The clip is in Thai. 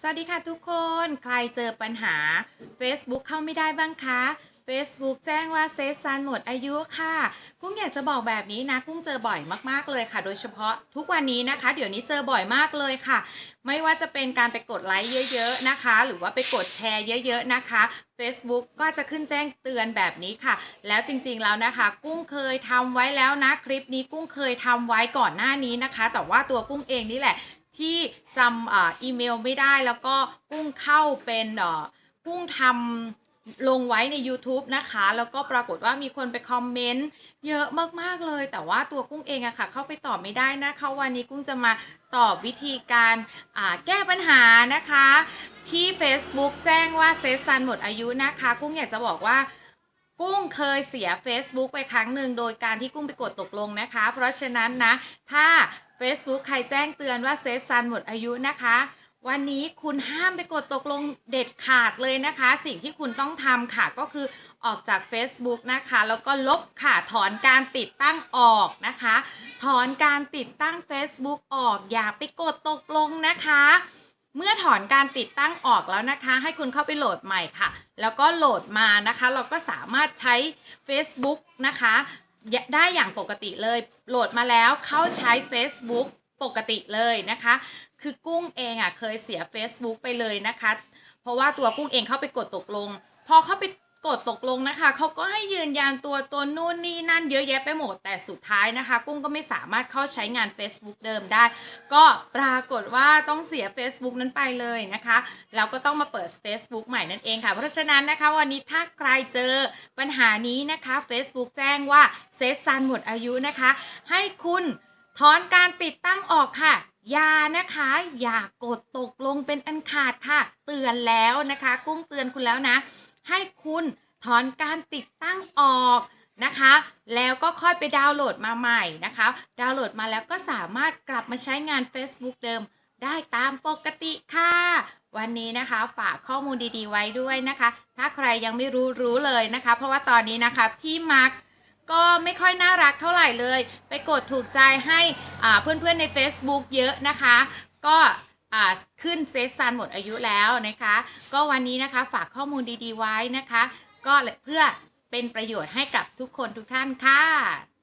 สวัสดีค่ะทุกคน ใครเจอปัญหา Facebook เข้าไม่ได้บ้างคะ Facebook แจ้งว่าเซสซันหมดอายุค่ะกุ้งอยากจะบอกแบบนี้นะกุ้งเจอบ่อยมากๆเลยค่ะ โดยเฉพาะทุกวันนี้นะคะ เดี๋ยวนี้เจอบ่อยมากเลยค่ะ ไม่ว่าจะเป็นการไปกดไลค์เยอะ ๆนะคะ หรือว่าไปกดแชร์เยอะ ๆ นะคะ Facebook ก็จะขึ้นแจ้งเตือนแบบนี้ค่ะ แล้วจริงๆแล้วนะคะ กุ้งเคยทำไว้แล้วนะคลิปนี้กุ้งเคยทำไว้ก่อนหน้านี้นะคะ แต่ว่าตัวกุ้งเองนี่แหละ ที่จำอาอีเมลไม่ได้แล้วก็กุ้งเข้าเป็นอ่อกุ้งทำลงไว้ใน YouTube นะคะ แล้วก็ปรากฏว่ามีคนไปคอมเมนต์เยอะมากๆเลย แต่ว่าตัวกุ้งเองอะค่ะ เข้าไปตอบไม่ได้นะคะวันนี้กุ้งจะมาตอบวิธีการอ่าแก้ปัญหานะคะ ที่ Facebook แจ้งว่าเซสซันหมดอายุนะคะ กุ้งอยากจะบอกว่ากุ้งเคยเสีย Facebook ไปครั้งหนึ่งโดยการที่กุ้งไปกดตกลงนะคะ เพราะฉะนั้นนะ ถ้า Facebook ใครแจ้งเตือนว่าเซสซันหมดอายุนะคะ วันนี้คุณห้ามไปกดตกลงเด็ดขาดเลยนะคะ สิ่งที่คุณต้องทำค่ะก็คือออกจาก Facebook นะคะ แล้วก็ลบค่ะถอนการติดตั้งออกนะคะ ถอนการติดตั้ง Facebook ออกอย่าไปกดตกลงนะคะเมื่อถอนการติดตั้งออกแล้วนะคะ ให้คุณเข้าไปโหลดใหม่ค่ะ แล้วก็โหลดมานะคะ เราก็สามารถใช้ Facebook นะคะ ได้อย่างปกติเลย โหลดมาแล้วเข้าใช้ Facebook ปกติเลยนะคะ คือกุ้งเองอะเคยเสีย Facebook ไปเลยนะคะ เพราะว่าตัวกุ้งเองเข้าไปกดตกลง พอเข้าไป กดตกลงนะคะเขาก็ให้ยืนยันตัวตนนู่นนี่นั่นเยอะแยะไปหมดแต่สุดท้ายนะคะ กุ้งก็ไม่สามารถเข้าใช้งาน Facebook เดิมได้ ก็ปรากฏว่าต้องเสีย Facebook นั้นไปเลยนะคะแล้วก็ต้องมาเปิด Facebook ใหม่นั่นเองค่ะ เพราะฉะนั้นนะคะวันนี้ถ้าใครเจอปัญหานี้นะคะ Facebook แจ้งว่าเซสซันหมดอายุนะคะ ให้คุณถอนการติดตั้งออกค่ะอย่านะคะ อย่ากดตกลงเป็นอันขาดค่ะ เตือนแล้วนะคะ กุ้งเตือนคุณแล้วนะ ให้คุณถอนการติดตั้งออกนะคะ แล้วก็ค่อยไปดาวน์โหลดมาใหม่นะคะ ดาวน์โหลดมาแล้วก็สามารถกลับมาใช้งาน Facebook เดิมได้ตามปกติค่ะ วันนี้นะคะฝากข้อมูลดีๆไว้ด้วยนะคะ ถ้าใครยังไม่รู้รู้เลยนะคะ เพราะว่าตอนนี้นะคะพี่มาร์คก็ไม่ค่อยน่ารักเท่าไหร่เลย ไปกดถูกใจให้อ่าเพื่อนๆใน Facebook เยอะนะคะ ก็ ขึ้นเซสซันหมดอายุแล้วนะคะ ก็วันนี้นะคะฝากข้อมูลดีๆไว้นะคะ ก็เพื่อเป็นประโยชน์ให้กับทุกคนทุกท่านค่ะ